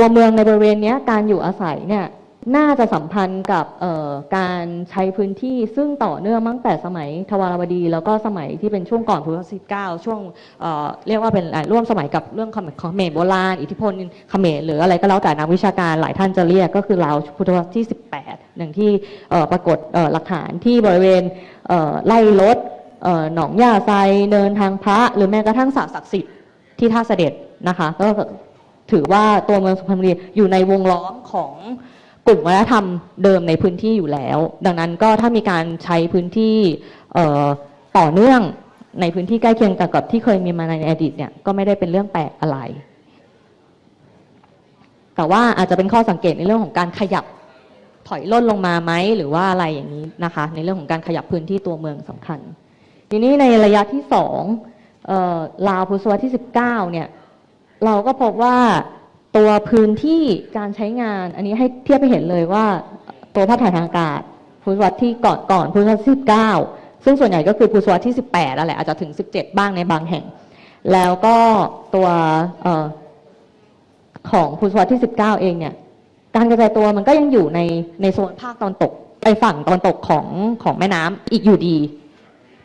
ตัวเมืองในบริเวณนี้การอยู่อาศัยเนี่ยน่าจะสัมพันธ์กับการใช้พื้นที่ซึ่งต่อเนื่องตั้งแต่สมัยทวารวดี แล้วก็สมัยที่เป็นช่วงก่อนพุทธศตวรรษที่9ช่วงเเรียกว่าเป็นร่วมสมัยกับเรื่องของเขมรโบราณ อิทธิพลเขมรหรืออะไรก็แล้วแต่นักวิชาการหลายท่านจะเรียกก็คือราวพุทธศตวรรษที่ 18อย่างที่เอ่ปรากฏหลักฐานที่บริเวณเไล่รถหนองยาไซเนินทางพระ หรือแม้กระทั่งสระศักดิ์สิทธิ์ที่ท่าเสด็จนะคะก็ ถือว่าตัวเมืองสุพรรณบุรีอยู่ในวงล้อมของกลุ่มวัฒนธรรมเดิมในพื้นที่อยู่แล้ว ดังนั้นก็ถ้ามีการใช้พื้นที่ต่อเนื่องในพื้นที่ใกล้เคียงกับที่เคยมีมาในอดีตเนี่ยก็ไม่ได้เป็นเรื่องแปลกอะไร แต่ว่าอาจจะเป็นข้อสังเกตในเรื่องของการขยับถอยล่นลงมาไหมหรือว่าอะไรอย่างนี้นะคะ ในเรื่องของการขยับพื้นที่ตัวเมืองสำคัญ ทีนี้ในระยะที่สองเอ่อราวพุทธศตวรรษที่ 19เนี่ย เราก็พบว่าตัวพื้นที่การใช้งาน อันนี้ให้เทียบไปเห็นเลยว่าตัวภาพถ่ายทางอากาศพุทธวรรษที่ก่อนก่อนพุทธศตวรรษที่19ซึ่งส่วนใหญ่ก็คือพุทธวรรษที่18แปดแล้วแหละอาจจะถึง17บ้างในบางแห่ง แล้วก็ตัวออของพุทธวรรษที่19เก้าเองเนี่ยการกระจายตัวมันก็ยังอยู่ในในโซนภาคตอนตกไปฝั่งตอนตกของของแม่น้ำอีกอยู่ดี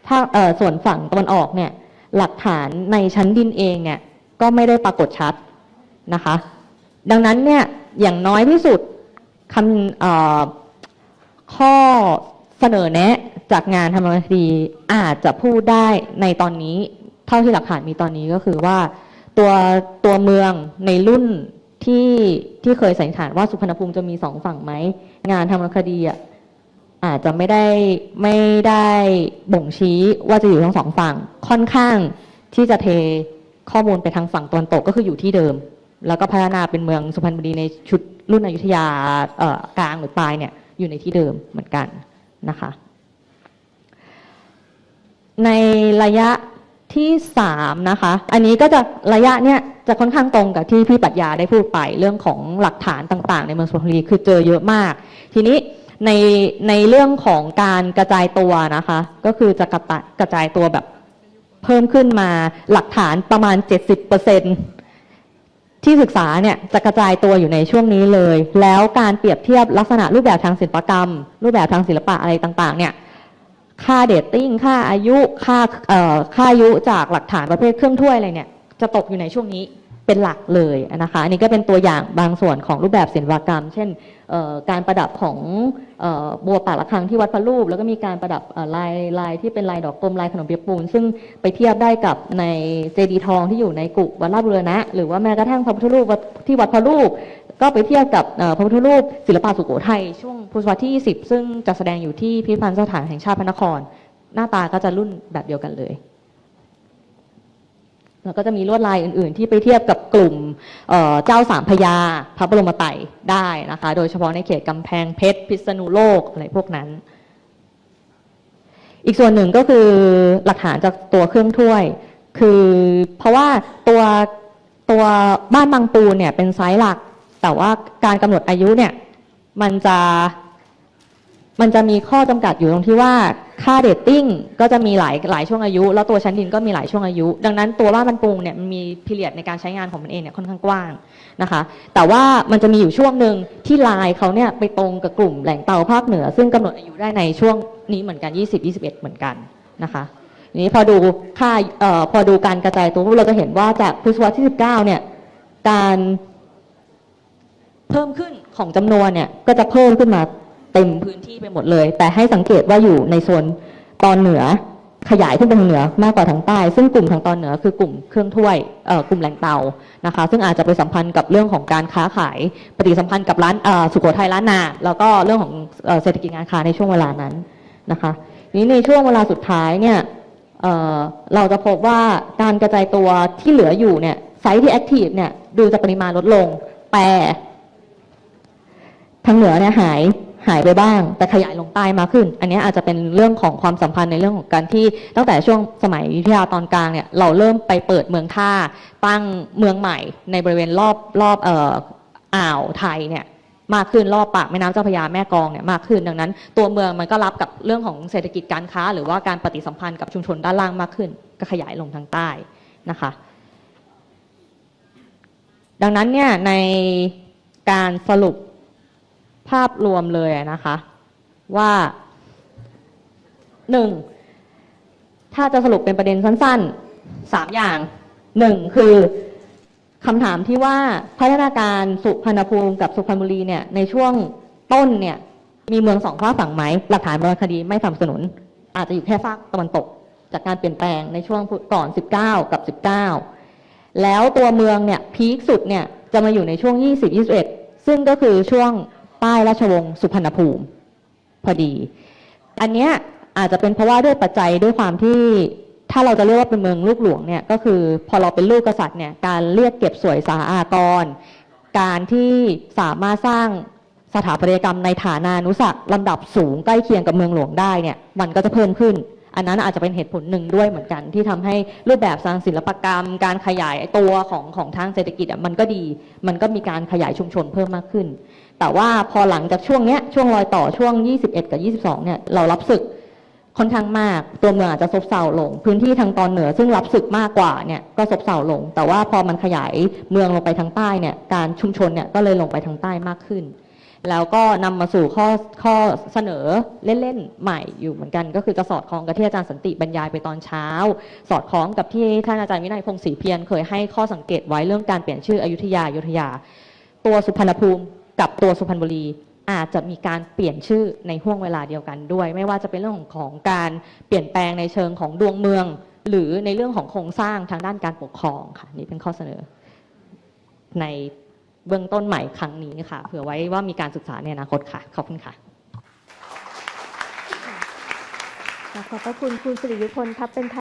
ถ้าส่วนฝั่งตะวันออกเนี่ยหลักฐานในชั้นดินเองเนี่ย ก็ไม่ได้ปรากฏชัดนะคะ ดังนั้นเนี่ยอย่างน้อยที่สุดคำข้อเสนอแนะจากงานทำคดีอาจจะพูดได้ในตอนนี้ เท่าที่หลักฐานมีตอนนี้ก็คือว่า ตัวตัวเมืองในรุ่นที่ที่เคยสันนิษฐานว่าสุพรรณภูมิจะมีสองฝั่งไหม งานทำคดีอะอาจจะไม่ได้ไม่ได้บ่งชี้ว่าจะอยู่ทั้งสองฝั่งค่อนข้างที่จะเท ข้อมูลไปทางฝั่งตะวันตกก็คืออยู่ที่เดิม แล้วก็พัฒนาเป็นเมืองสุพรรณบุรีในชุดรุ่นอยุธยาเอ่อกลางหรือปลายเนี่ยอยู่ในที่เดิมเหมือนกันนะคะ ในระยะที่สามนะคะ อันนี้ก็จะระยะเนี้ยจะค่อนข้างตรงกับที่พี่ปรัชญาได้พูดไปเรื่องของหลักฐานต่างๆ ในเมืองสุพรรณบุรีคือเจอเยอะมาก ทีนี้ในในเรื่องของการกระจายตัวนะคะ ก็คือจะกระกระจายตัวแบบ เพิ่มขึ้นมาหลักฐานประมาณ 70%ที่ศึกษาเนี่ยจะกระจายตัวอยู่ในช่วงนี้เลย แล้วการเปรียบเทียบลักษณะรูปแบบทางศิลปกรรม รูปแบบทางศิลปะอะไรต่างๆ เนี่ยค่าเดตติ้งค่าอายุค่าเอ่อค่าอายุจากหลักฐานประเภทเครื่องถ้วยอะไรเนี่ยจะตกอยู่ในช่วงนี้ เป็นหลักเลยนะคะ อันนี้ก็เป็นตัวอย่างบางส่วนของรูปแบบศิลปกรรม เช่นการประดับของบัวป่าละคังที่วัดพระรูป แล้วก็มีการประดับลายลายที่เป็นลายดอกกลมลายขนมเปียกปูน ซึ่งไปเทียบได้กับในเจดีย์ทองที่อยู่ในกุวัดราชบุรณะ หรือว่าแม้กระทั่งพระพุทธรูปที่วัดพระรูป ก็ไปเทียบกับพระพุทธรูปศิลปะสุโขทัยช่วงพุทธศตวรรษที่ 20 ซึ่งจะแสดงอยู่ที่พิพิธภัณฑ์สถานแห่งชาติพระนคร หน้าตาก็จะรุ่นแบบเดียวกันเลย แล้วก็จะมีลวดลายอื่น ๆ ที่ไปเทียบกับกลุ่มเจ้าสามพระยาพระบรมไตรได้นะคะ โดยเฉพาะในเขตกำแพงเพชรพิษณุโลกอะไรพวกนั้น อีกส่วนหนึ่งก็คือหลักฐานจากตัวเครื่องถ้วย คือเพราะว่าตัวตัวบ้านบางปูเนี่ยเป็นไซส์หลัก แต่ว่าการกำหนดอายุเนี่ยมันจะ มันจะมีข้อจำกัดอยู่ตรงที่ว่าค่าเดตติ้งก็จะมีหลายหลายช่วงอายุ แล้วตัวชั้นดินก็มีหลายช่วงอายุ ดังนั้นตัวบ้านบรรปรุงเนี่ยมันมีพิเรียดในการใช้งานของมันเองเนี่ยค่อนข้างกว้างนะคะ แต่ว่ามันจะมีอยู่ช่วงหนึ่งที่ลายเขาเนี่ยไปตรงกับกลุ่มแหล่งเตาภาคเหนือ ซึ่งกำหนดอายุได้ในช่วงนี้เหมือนกัน 20 21 เหมือนกันนะคะนี้พอดูค่าเอ่อพอดูการกระจายตัวเราจะเห็นว่าจากพุทธศตรที่ 19 เนี่ยการเพิ่มขึ้นของจำนวนเนี่ยก็จะเพิ่มขึ้นมา เต็มพื้นที่ไปหมดเลย แต่ให้สังเกตว่าอยู่ในโซนตอนเหนือขยายขึ้นไปทางเหนือมากกว่าทางใต้ ซึ่งกลุ่มทางตอนเหนือคือกลุ่มเครื่องถ้วยกลุ่มแหล่งเตานะคะ ซึ่งอาจจะไปสัมพันธ์กับเรื่องของการค้าขาย ปฏิสัมพันธ์กับร้านสุโขทัยร้านนา แล้วก็เรื่องของเศรษฐกิจการค้าในช่วงเวลานั้นนะคะนี้ในช่วงเวลาสุดท้ายเนี่ยเเราจะพบว่าการกระจายตัวที่เหลืออยู่เนี่ยไซต์ที่แอคทีฟเนี่ยดูจะปริมาณลดลง แต่ทางเหนือเนี่ยหาย หายไปบ้าง แต่ขยายลงใต้มากขึ้น อันนี้อาจจะเป็นเรื่องของความสัมพันธ์ในเรื่องของการที่ตั้งแต่ช่วงสมัยยุธยาตอนกลางเนี่ยเราเริ่มไปเปิดเมืองท่าตั้งเมืองใหม่ในบริเวณรอบรอบเอ่ออ่าวไทยเนี่ยมากขึ้นรอบปากแม่น้ำเจ้าพระยาแม่กองเนี่ยมากขึ้นดังนั้น ตัวเมืองมันก็รับกับเรื่องของเศรษฐกิจการค้า หรือว่าการปฏิสัมพันธ์กับชุมชนด้านล่างมากขึ้น ก็ขยายลงทางใต้นะคะ ดังนั้นเนี่ยในการสรุป ภาพรวมเลยนะคะ ว่าหนึ่งถ้าจะสรุปเป็นประเด็นสั้นๆสามอย่างหนึ่งคือคำถามที่ว่าพัฒนาการสุพรรณภูมิกับสุพรรณบุรีเนี่ยในช่วงต้นเนี่ยมีเมืองสองฝากฝั่งไหมหลักฐานบรรคดีไม่สนับสนุน อาจจะอยู่แค่ฝากตะวันตก จากการเปลี่ยนแปลงในช่วงก่อน 19 กับ 19 แล้วตัวเมืองเนี่ยพีคสุดเนี่ยจะมาอยู่ในช่วง 20 21 ซึ่งก็คือช่วง ใต้ราชวงศ์สุพรรณภูมิ พอดี อันเนี้ยอาจจะเป็นเพราะว่าด้วยปัจจัยด้วยความที่ถ้าเราจะเรียกว่าเป็นเมืองลูกหลวงเนี่ยก็คือพอเราเป็นลูกกษัตริย์เนี่ยการเรียกเก็บสวยสาอากร การที่สามารถสร้างสถาปัตยกรรมในฐานานุสักลำดับสูงใกล้เคียงกับเมืองหลวงได้เนี่ยมันก็จะเพิ่มขึ้น อันนั้นอาจจะเป็นเหตุผลหนึ่งด้วยเหมือนกัน ที่ทำให้รูปแบบทางศิลปกรรม การขยายตัวของของทางเศรษฐกิจมันก็ดี มันก็มีการขยายชุมชนเพิ่มมากขึ้น แต่ว่าพอหลังจากช่วงเนี้ยช่วงรอยต่อช่วง 21 กับ 22 เนี่ยเรารับศึกค่อนข้างมาก ตัวเมืองอาจจะซบเซาลง พื้นที่ทางตอนเหนือซึ่งรับศึกมากกว่าเนี่ยก็ซบเซาลง แต่ว่าพอมันขยายเมืองลงไปทางใต้เนี่ยการชุมชนเนี่ยก็เลยลงไปทางใต้มากขึ้น แล้วก็นำมาสู่ข้อข้อเสนอเล่นๆใหม่อยู่เหมือนกันก็คือจะสอดคล้องกับที่อาจารย์สันติบรรยายไปตอนเช้า สอดคล้องกับที่ท่านอาจารย์วินัยพงศรีเพียรเคยให้ข้อสังเกตไว้เรื่องการเปลี่ยนชื่ออยุธยาอยุธยา ตัวสุพรรณภูมิ กับตัวสุพรรณบุรีอาจจะมีการเปลี่ยนชื่อในห่วงเวลาเดียวกันด้วย ไม่ว่าจะเป็นเรื่องของการเปลี่ยนแปลงในเชิงของดวงเมือง หรือในเรื่องของโครงสร้างทางด้านการปกครองค่ะนี่เป็นข้อเสนอ ในเบื้องต้นใหม่ครั้งนี้ค่ะเผื่อไว้ว่ามีการศึกษาในอนาคตค่ะขอบคุณค่ะขอบพระคุณคุณสิริยุพลครับเป็น